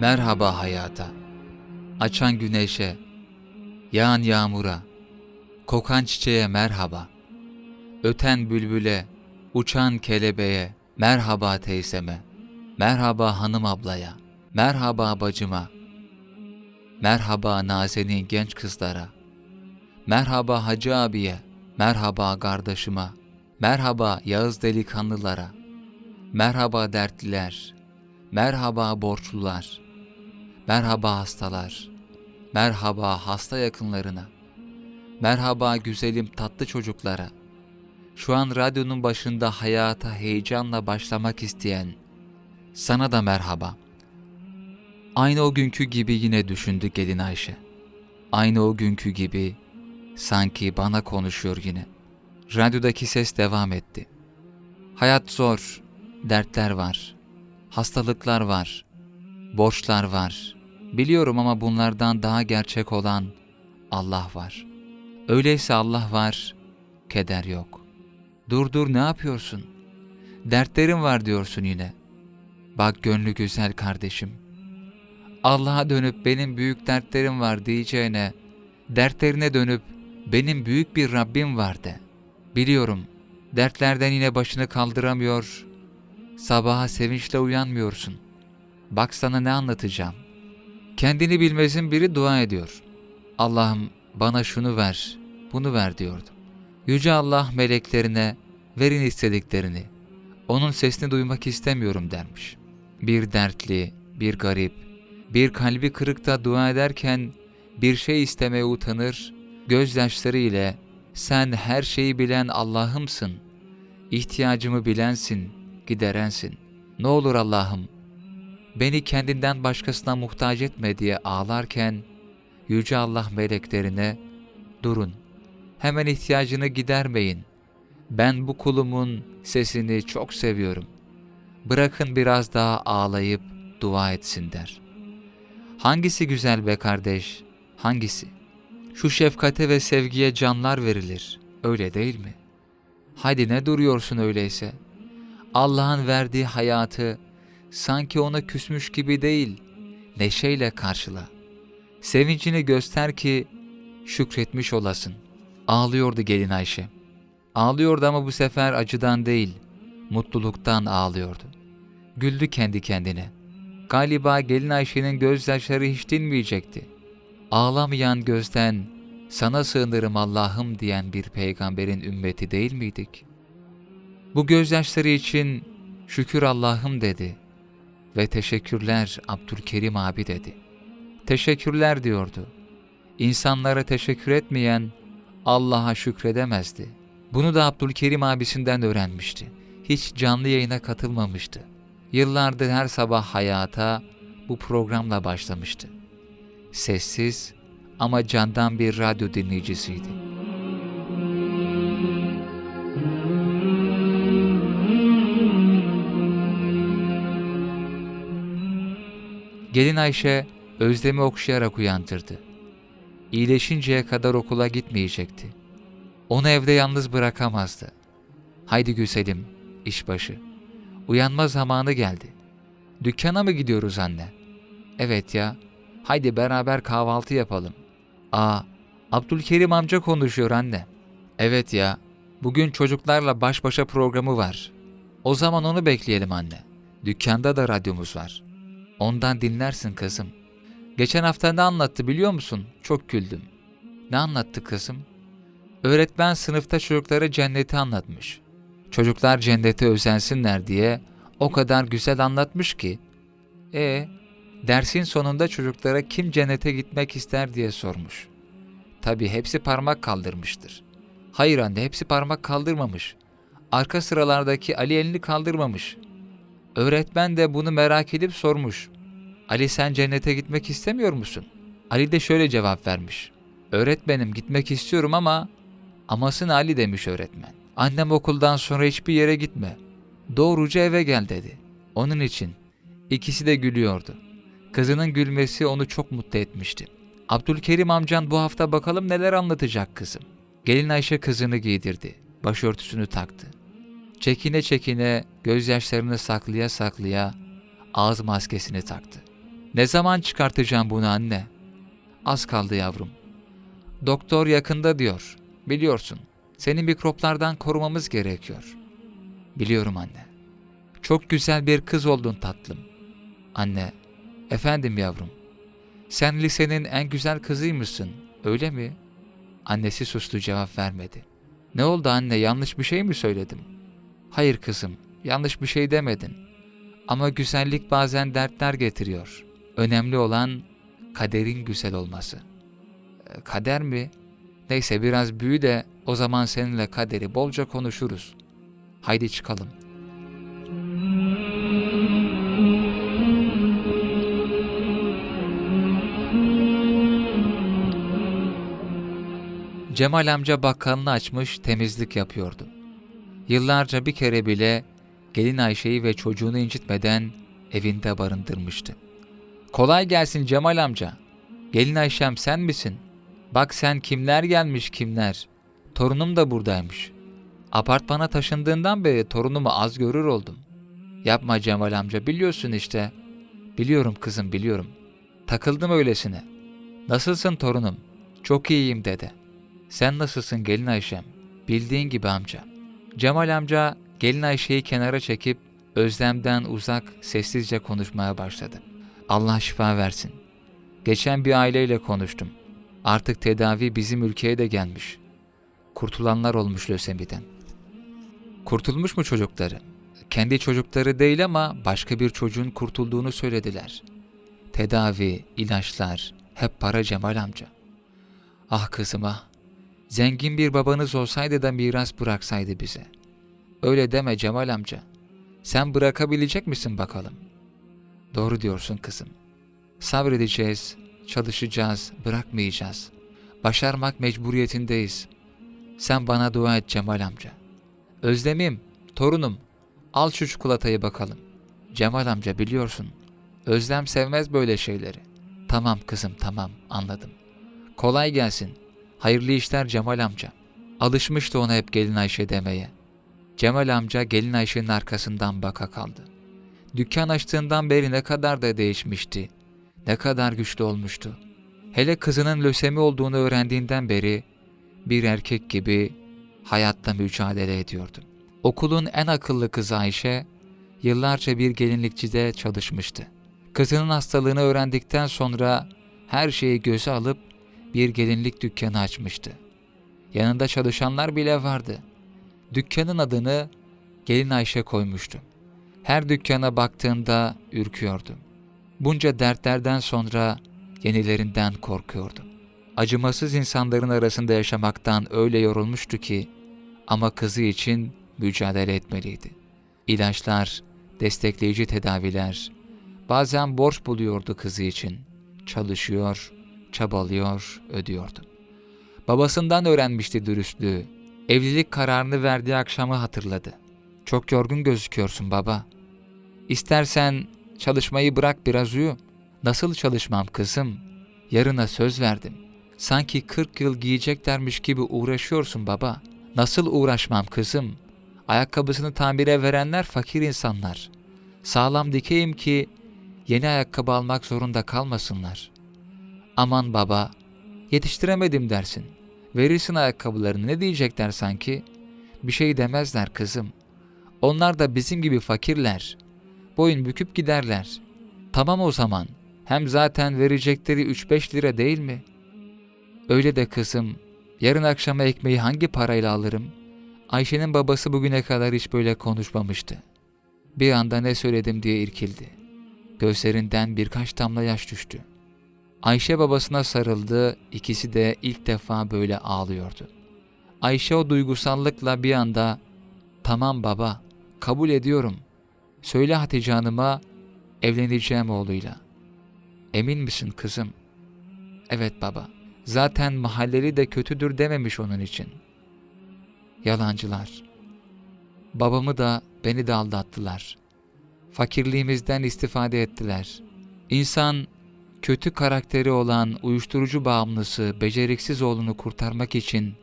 Merhaba hayata. Açan güneşe, yağan yağmura, kokan çiçeğe merhaba. Öten bülbüle, uçan kelebeğe, merhaba teyzeme, merhaba hanım ablaya, merhaba bacıma, merhaba nazenin genç kızlara, merhaba hacı abiye, merhaba kardeşime, merhaba Yağız delikanlılara, merhaba dertliler, merhaba borçlular, merhaba hastalar, merhaba hasta yakınlarına, merhaba güzelim tatlı çocuklara, şu an radyonun başında hayata heyecanla başlamak isteyen, sana da merhaba. Aynı o günkü gibi yine düşündü gelin Ayşe. Aynı o günkü gibi sanki bana konuşuyor yine. Radyodaki ses devam etti. Hayat zor, dertler var, hastalıklar var, borçlar var. Biliyorum ama bunlardan daha gerçek olan Allah var. Öyleyse Allah var, keder yok. Dur dur ne yapıyorsun? Dertlerim var diyorsun yine. Bak gönlü güzel kardeşim. Allah'a dönüp benim büyük dertlerim var diyeceğine, dertlerine dönüp benim büyük bir Rabbim var de. Biliyorum, dertlerden yine başını kaldıramıyor, sabaha sevinçle uyanmıyorsun. Bak sana ne anlatacağım. Kendini bilmezin biri dua ediyor. Allah'ım bana şunu ver, bunu ver diyordu. Yüce Allah meleklerine verin istediklerini. Onun sesini duymak istemiyorum dermiş. Bir dertli, bir garip, bir kalbi kırıkta dua ederken bir şey istemeye utanır, gözyaşları ile sen her şeyi bilen Allah'ımsın, ihtiyacımı bilensin, giderensin. Ne olur Allah'ım, beni kendinden başkasına muhtaç etme diye ağlarken, Yüce Allah meleklerine, durun, hemen ihtiyacını gidermeyin. Ben bu kulumun sesini çok seviyorum. Bırakın biraz daha ağlayıp dua etsin der. Hangisi güzel be kardeş, hangisi? Şu şefkate ve sevgiye canlar verilir, öyle değil mi? Hadi ne duruyorsun öyleyse? Allah'ın verdiği hayatı sanki ona küsmüş gibi değil, neşeyle karşıla. Sevincini göster ki şükretmiş olasın. Ağlıyordu gelin Ayşe. Ağlıyordu ama bu sefer acıdan değil, mutluluktan ağlıyordu. Güldü kendi kendine. Galiba gelin Ayşe'nin gözyaşları hiç dinmeyecekti. Ağlamayan gözden sana sığınırım Allah'ım diyen bir peygamberin ümmeti değil miydik? Bu gözyaşları için şükür Allah'ım dedi ve teşekkürler Abdülkerim abi dedi. Teşekkürler diyordu. İnsanlara teşekkür etmeyen Allah'a şükredemezdi. Bunu da Abdülkerim abisinden öğrenmişti. Hiç canlı yayına katılmamıştı. Yıllardır her sabah hayata bu programla başlamıştı. Sessiz ama candan bir radyo dinleyicisiydi. Gelin Ayşe Özlem'i okşayarak uyandırdı. İyileşinceye kadar okula gitmeyecekti. Onu evde yalnız bırakamazdı. Haydi Güselim, işbaşı. Uyanma zamanı geldi. Dükkana mı gidiyoruz anne? Evet ya. Haydi beraber kahvaltı yapalım. Aa, Abdülkerim amca konuşuyor anne. Evet ya. Bugün çocuklarla baş başa programı var. O zaman onu bekleyelim anne. Dükkanda da radyomuz var. Ondan dinlersin kızım. Geçen hafta ne anlattı biliyor musun? Çok güldüm. Ne anlattı kızım? Öğretmen sınıfta çocuklara cenneti anlatmış. Çocuklar cennete özensinler diye o kadar güzel anlatmış ki. E dersin sonunda çocuklara kim cennete gitmek ister diye sormuş. Tabi hepsi parmak kaldırmıştır. Hayır anne hepsi parmak kaldırmamış. Arka sıralardaki Ali elini kaldırmamış. Öğretmen de bunu merak edip sormuş. Ali sen cennete gitmek istemiyor musun? Ali de şöyle cevap vermiş. Öğretmenim gitmek istiyorum ama amasını Ali demiş öğretmen. Annem okuldan sonra hiçbir yere gitme. Doğruca eve gel dedi. Onun için ikisi de gülüyordu. Kızının gülmesi onu çok mutlu etmişti. Abdülkerim amcan bu hafta bakalım neler anlatacak kızım. Gelin Ayşe kızını giydirdi. Başörtüsünü taktı. Çekine çekine gözyaşlarını saklaya saklaya ağız maskesini taktı. Ne zaman çıkartacağım bunu anne? Az kaldı yavrum. Doktor yakında diyor. Biliyorsun. Seni mikroplardan korumamız gerekiyor. Biliyorum anne. Çok güzel bir kız oldun tatlım. Anne, efendim yavrum. Sen lisenin en güzel kızıymışsın, öyle mi? Annesi sustu cevap vermedi. Ne oldu anne, yanlış bir şey mi söyledim? Hayır kızım, yanlış bir şey demedin. Ama güzellik bazen dertler getiriyor. Önemli olan kaderin güzel olması. E, Kader mi? Neyse biraz büyü de o zaman seninle kaderi bolca konuşuruz. Haydi çıkalım. Cemal amca bakkalını açmış temizlik yapıyordu. Yıllarca bir kere bile gelin Ayşe'yi ve çocuğunu incitmeden evinde barındırmıştı. Kolay gelsin Cemal amca. Gelin Ayşem sen misin? Bak sen kimler gelmiş kimler. Torunum da buradaymış. Apartmana taşındığından beri torunumu az görür oldum. Yapma Cemal amca biliyorsun işte. Biliyorum kızım biliyorum. Takıldım öylesine. Nasılsın torunum? Çok iyiyim dede. Sen nasılsın gelin Ayşem? Bildiğin gibi amca. Cemal amca gelin Ayşe'yi kenara çekip özlemden uzak sessizce konuşmaya başladı. Allah şifa versin. Geçen bir aileyle konuştum. Artık tedavi bizim ülkeye de gelmiş. Kurtulanlar olmuş lösemiden. Kurtulmuş mu çocukları? Kendi çocukları değil ama başka bir çocuğun kurtulduğunu söylediler. Tedavi, ilaçlar, hep para Cemal amca. Ah kızım ah. Zengin bir babanız olsaydı da miras bıraksaydı bize. Öyle deme Cemal amca. Sen bırakabilecek misin bakalım? Doğru diyorsun kızım. Sabredeceğiz, çalışacağız, bırakmayacağız. Başarmak mecburiyetindeyiz. Sen bana dua et Cemal amca. Özlemim, torunum, al şu çikolatayı bakalım. Cemal amca biliyorsun, Özlem sevmez böyle şeyleri. Tamam kızım tamam anladım. Kolay gelsin. Hayırlı işler Cemal amca. Alışmıştı ona hep gelin Ayşe demeye. Cemal amca gelin Ayşe'nin arkasından baka kaldı. Dükkan açtığından beri ne kadar da değişmişti. Ne kadar güçlü olmuştu. Hele kızının lösemi olduğunu öğrendiğinden beri bir erkek gibi hayatta mücadele ediyordu. Okulun en akıllı kızı Ayşe yıllarca bir gelinlikçide çalışmıştı. Kızının hastalığını öğrendikten sonra her şeyi göze alıp bir gelinlik dükkanı açmıştı. Yanında çalışanlar bile vardı. Dükkanın adını Gelin Ayşe koymuştu. Her dükkana baktığında ürküyordu. Bunca dertlerden sonra yenilerinden korkuyordu. Acımasız insanların arasında yaşamaktan öyle yorulmuştu ki ama kızı için mücadele etmeliydi. İlaçlar, destekleyici tedaviler, bazen borç buluyordu kızı için. Çalışıyor, çabalıyor, ödüyordu. Babasından öğrenmişti dürüstlüğü. Evlilik kararını verdiği akşamı hatırladı. Çok yorgun gözüküyorsun baba. İstersen çalışmayı bırak biraz uyu. Nasıl çalışmam kızım? Yarına söz verdim. Sanki 40 yıl giyeceklermiş gibi uğraşıyorsun baba. Nasıl uğraşmam kızım? Ayakkabısını tamire verenler fakir insanlar. Sağlam dikeyim ki yeni ayakkabı almak zorunda kalmasınlar. Aman baba, yetiştiremedim dersin. Verirsin ayakkabılarını ne diyecekler sanki? Bir şey demezler kızım. Onlar da bizim gibi fakirler. Boyun büküp giderler. Tamam o zaman. Hem zaten verecekleri 3-5 lira değil mi? Öyle de kızım, yarın akşama ekmeği hangi parayla alırım? Ayşe'nin babası bugüne kadar hiç böyle konuşmamıştı. Bir anda ne söyledim diye irkildi. Gözlerinden birkaç damla yaş düştü. Ayşe babasına sarıldı, ikisi de ilk defa böyle ağlıyordu. Ayşe o duygusallıkla bir anda ''Tamam baba, kabul ediyorum. Söyle Hatice Hanım'a evleneceğim oğluyla.'' ''Emin misin kızım?'' ''Evet baba, zaten mahalleli de kötüdür dememiş onun için.'' Yalancılar. Babamı da beni de aldattılar. Fakirliğimizden istifade ettiler. İnsan kötü karakteri olan uyuşturucu bağımlısı beceriksiz oğlunu kurtarmak için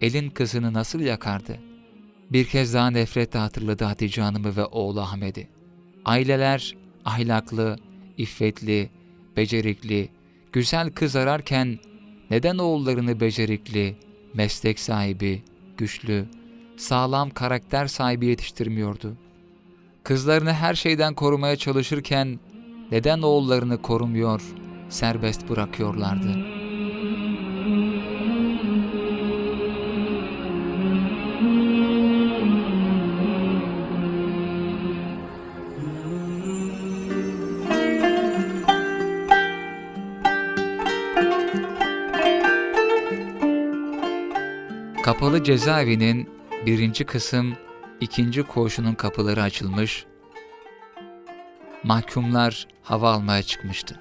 elin kızını nasıl yakardı? Bir kez daha nefretle hatırladı Hatice Hanım'ı ve oğlu Ahmet'i. Aileler ahlaklı, iffetli, becerikli, güzel kız ararken neden oğullarını becerikli, meslek sahibi, güçlü, sağlam karakter sahibi yetiştirmiyordu? Kızlarını her şeyden korumaya çalışırken neden oğullarını korumuyor, serbest bırakıyorlardı? Kapalı cezaevinin birinci kısım ikinci koğuşunun kapıları açılmış, mahkumlar hava almaya çıkmıştı.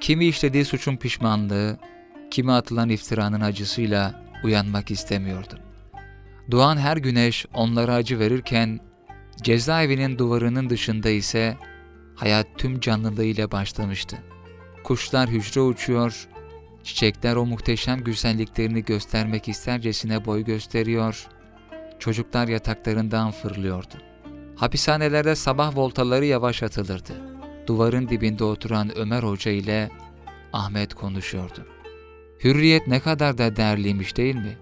Kimi işlediği suçun pişmanlığı, kimi atılan iftiranın acısıyla uyanmak istemiyordu. Doğan her güneş onlara acı verirken, cezaevinin duvarının dışında ise hayat tüm canlılığıyla başlamıştı. Kuşlar hücre uçuyor, çiçekler o muhteşem güzelliklerini göstermek istercesine boy gösteriyor, çocuklar yataklarından fırlıyordu. Hapishanelerde sabah voltaları yavaş atılırdı. Duvarın dibinde oturan Ömer Hoca ile Ahmet konuşuyordu. Hürriyet ne kadar da değerliymiş değil mi?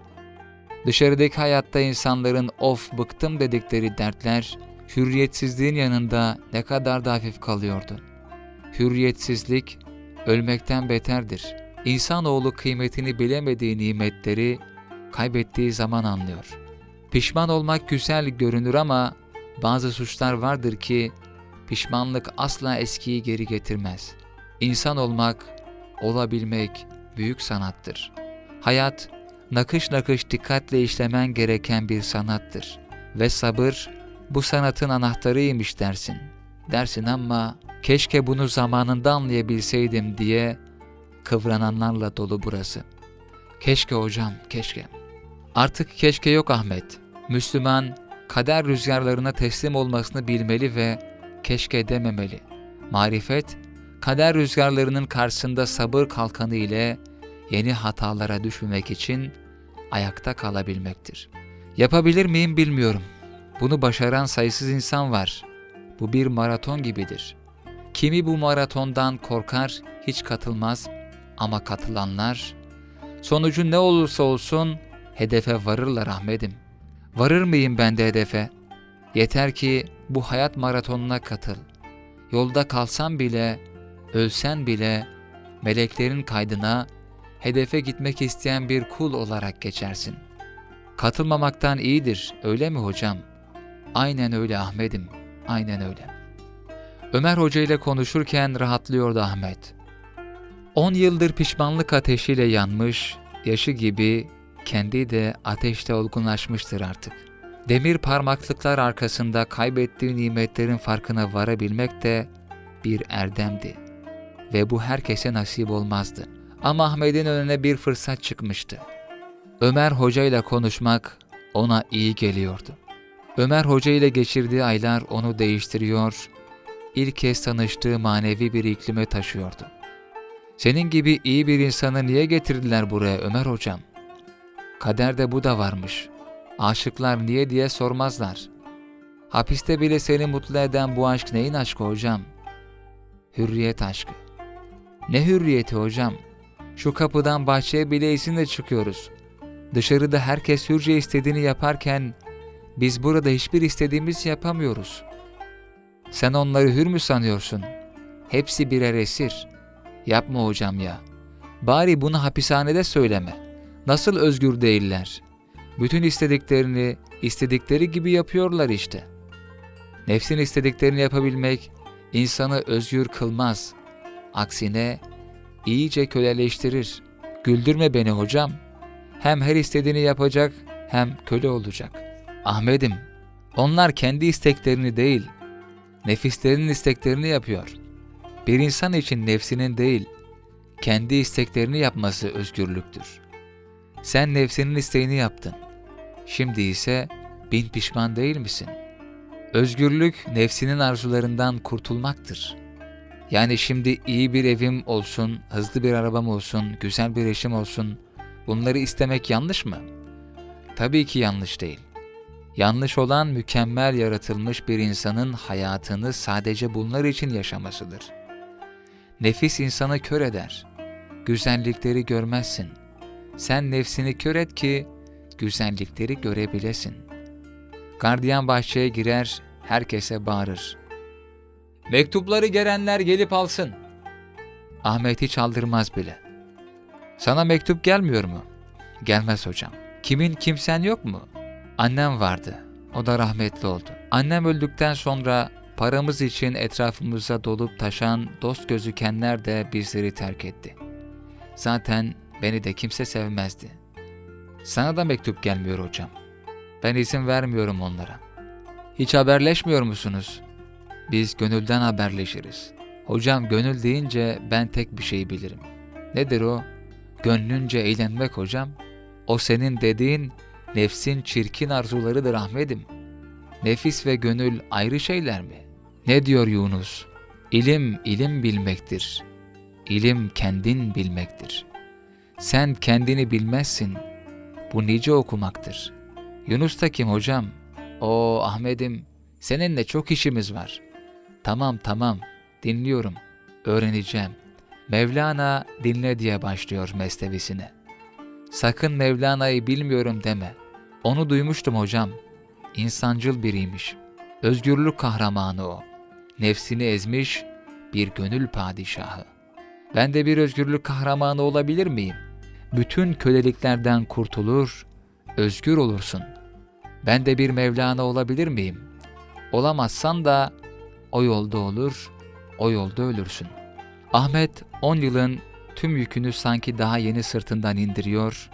Dışarıdaki hayatta insanların of bıktım dedikleri dertler, hürriyetsizliğin yanında ne kadar da hafif kalıyordu. Hürriyetsizlik, ölmekten beterdir. İnsanoğlu kıymetini bilemediği nimetleri kaybettiği zaman anlıyor. Pişman olmak güzel görünür ama bazı suçlar vardır ki pişmanlık asla eskiyi geri getirmez. İnsan olmak, olabilmek büyük sanattır. Hayat, nakış nakış dikkatle işlemen gereken bir sanattır. Ve sabır, bu sanatın anahtarıymış dersin. Dersin ama keşke bunu zamanında anlayabilseydim diye kıvrananlarla dolu burası. Keşke hocam, keşke. Artık keşke yok Ahmet. Müslüman, kader rüzgarlarına teslim olmasını bilmeli ve keşke dememeli. Marifet, kader rüzgarlarının karşısında sabır kalkanı ile yeni hatalara düşmemek için ayakta kalabilmektir. Yapabilir miyim bilmiyorum. Bunu başaran sayısız insan var. Bu bir maraton gibidir. Kimi bu maratondan korkar, hiç katılmaz ama katılanlar sonucu ne olursa olsun hedefe varırlar Ahmet'im. Varır mıyım ben de hedefe? Yeter ki bu hayat maratonuna katıl. Yolda kalsan bile, ölsen bile meleklerin kaydına hedefe gitmek isteyen bir kul olarak geçersin. Katılmamaktan iyidir, öyle mi hocam? Aynen öyle Ahmet'im, aynen öyle. Ömer Hoca ile konuşurken rahatlıyordu Ahmet. On yıldır pişmanlık ateşiyle yanmış, yaşı gibi kendi de ateşte olgunlaşmıştır artık. Demir parmaklıklar arkasında kaybettiği nimetlerin farkına varabilmek de bir erdemdi. Ve bu herkese nasip olmazdı. Ama Ahmet'in önüne bir fırsat çıkmıştı. Ömer Hoca ile konuşmak ona iyi geliyordu. Ömer Hoca ile geçirdiği aylar onu değiştiriyor, ilk kez tanıştığı manevi bir iklime taşıyordu. Senin gibi iyi bir insanı niye getirdiler buraya Ömer Hocam? Kaderde bu da varmış. Aşıklar niye diye sormazlar. Hapiste bile seni mutlu eden bu aşk neyin aşkı hocam? Hürriyet aşkı. Ne hürriyeti hocam? Şu kapıdan bahçeye bile izinle çıkıyoruz. Dışarıda herkes hürce istediğini yaparken biz burada hiçbir istediğimiz yapamıyoruz. Sen onları hür mü sanıyorsun? Hepsi birer esir. Yapma hocam ya. Bari bunu hapishanede söyleme. Nasıl özgür değiller? Bütün istediklerini istedikleri gibi yapıyorlar işte. Nefsin istediklerini yapabilmek insanı özgür kılmaz. Aksine iyice köleleştirir. Güldürme beni hocam. Hem her istediğini yapacak hem köle olacak. Ahmet'im, onlar kendi isteklerini değil, nefislerinin isteklerini yapıyor. Bir insan için nefsinin değil, kendi isteklerini yapması özgürlüktür. Sen nefsinin isteğini yaptın. Şimdi ise bin pişman değil misin? Özgürlük nefsinin arzularından kurtulmaktır. Yani şimdi iyi bir evim olsun, hızlı bir arabam olsun, güzel bir eşim olsun, bunları istemek yanlış mı? Tabii ki yanlış değil. Yanlış olan mükemmel yaratılmış bir insanın hayatını sadece bunlar için yaşamasıdır. Nefis insanı kör eder. Güzellikleri görmezsin. Sen nefsini kör et ki güzellikleri görebilesin. Gardiyan bahçeye girer, herkese bağırır. Mektupları gelenler gelip alsın. Ahmet hiç aldırmaz bile. Sana mektup gelmiyor mu? Gelmez hocam. Kimin kimsen yok mu? Annem vardı. O da rahmetli oldu. Annem öldükten sonra paramız için etrafımıza dolup taşan dost gözükenler de bizleri terk etti. Zaten beni de kimse sevmezdi. Sana da mektup gelmiyor hocam. Ben izin vermiyorum onlara. Hiç haberleşmiyor musunuz? Biz gönülden haberleşiriz. Hocam gönül deyince ben tek bir şey bilirim. Nedir o? Gönlünce eğlenmek hocam. O senin dediğin nefsin çirkin arzularıdır Ahmet'im. Nefis ve gönül ayrı şeyler mi? Ne diyor Yunus? İlim ilim bilmektir. İlim kendin bilmektir. Sen kendini bilmezsin. Bu nice okumaktır. Yunus da kim hocam? O Ahmet'im seninle çok işimiz var. Tamam tamam dinliyorum. Öğreneceğim. Mevlana dinle diye başlıyor mestevisine. Sakın Mevlana'yı bilmiyorum deme. Onu duymuştum hocam. İnsancıl biriymiş. Özgürlük kahramanı o. Nefsini ezmiş bir gönül padişahı. Ben de bir özgürlük kahramanı olabilir miyim? Bütün köleliklerden kurtulur, özgür olursun. Ben de bir Mevlana olabilir miyim? Olamazsan da o yolda olur, o yolda ölürsün. Ahmet 10 yılın tüm yükünü sanki daha yeni sırtından indiriyor,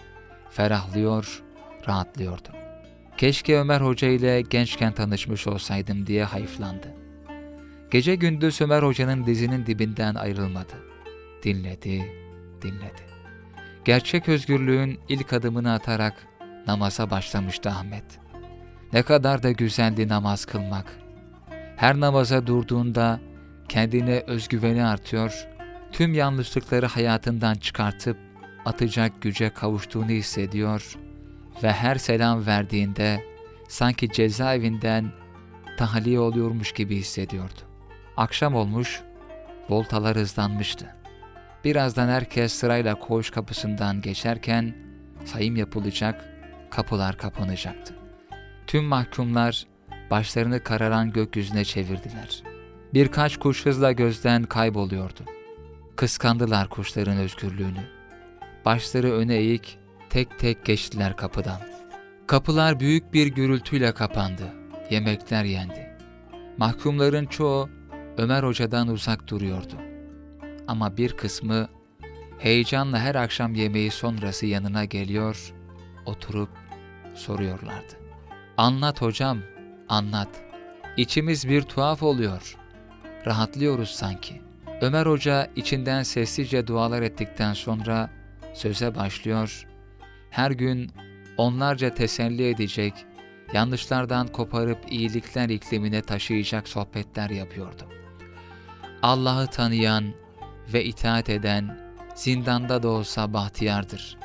ferahlıyor, rahatlıyordu. Keşke Ömer Hoca ile gençken tanışmış olsaydım diye hayıflandı. Gece gündüz Ömer Hoca'nın dizinin dibinden ayrılmadı. Dinledi, dinledi. Gerçek özgürlüğün ilk adımını atarak namaza başlamıştı Ahmet. Ne kadar da güzeldi namaz kılmak. Her namaza durduğunda kendine özgüveni artıyor, tüm yanlışlıkları hayatından çıkartıp atacak güce kavuştuğunu hissediyor ve her selam verdiğinde sanki cezaevinden tahliye oluyormuş gibi hissediyordu. Akşam olmuş, voltalar hızlanmıştı. Birazdan herkes sırayla koğuş kapısından geçerken sayım yapılacak, kapılar kapanacaktı. Tüm mahkumlar başlarını kararan gökyüzüne çevirdiler. Birkaç kuş hızla gözden kayboluyordu. Kıskandılar kuşların özgürlüğünü. Başları öne eğik, tek tek geçtiler kapıdan. Kapılar büyük bir gürültüyle kapandı. Yemekler yendi. Mahkumların çoğu Ömer Hoca'dan uzak duruyordu. Ama bir kısmı heyecanla her akşam yemeği sonrası yanına geliyor, oturup soruyorlardı. Anlat hocam, anlat. İçimiz bir tuhaf oluyor. Rahatlıyoruz sanki. Ömer Hoca içinden sessizce dualar ettikten sonra söze başlıyor. Her gün onlarca teselli edecek, yanlışlardan koparıp iyilikler iklimine taşıyacak sohbetler yapıyordu. Allah'ı tanıyan ve itaat eden zindanda da olsa bahtiyardır.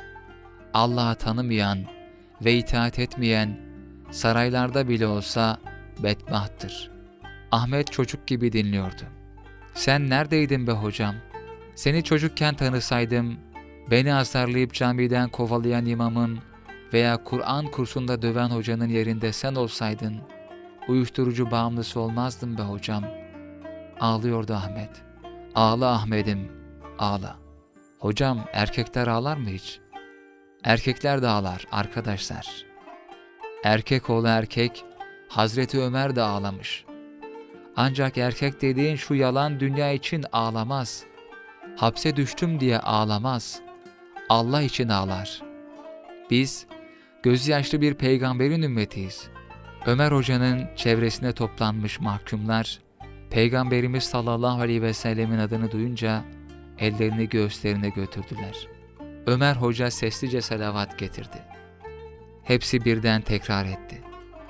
Allah'ı tanımayan ve itaat etmeyen saraylarda bile olsa bedbahttır. Ahmet çocuk gibi dinliyordu. Sen neredeydin be hocam? Seni çocukken tanısaydım, beni azarlayıp camiden kovalayan imamın veya Kur'an kursunda döven hocanın yerinde sen olsaydın, uyuşturucu bağımlısı olmazdım be hocam. Ağlıyordu Ahmet. Ağla Ahmet'im, ağla. Hocam erkekler ağlar mı hiç? Erkekler de ağlar arkadaşlar. Erkek oğlu erkek, Hazreti Ömer de ağlamış. Ancak erkek dediğin şu yalan dünya için ağlamaz. Hapse düştüm diye ağlamaz. Allah için ağlar. Biz gözyaşlı bir peygamberin ümmetiyiz. Ömer Hoca'nın çevresine toplanmış mahkumlar, Peygamberimiz sallallahu aleyhi ve sellemin adını duyunca ellerini göğüslerine götürdüler. Ömer Hoca seslice salavat getirdi. Hepsi birden tekrar etti.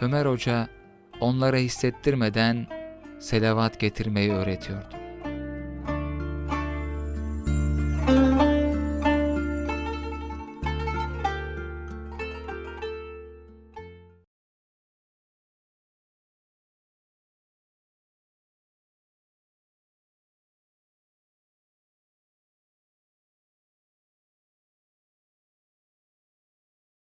Ömer Hoca onlara hissettirmeden selavat getirmeyi öğretiyordu.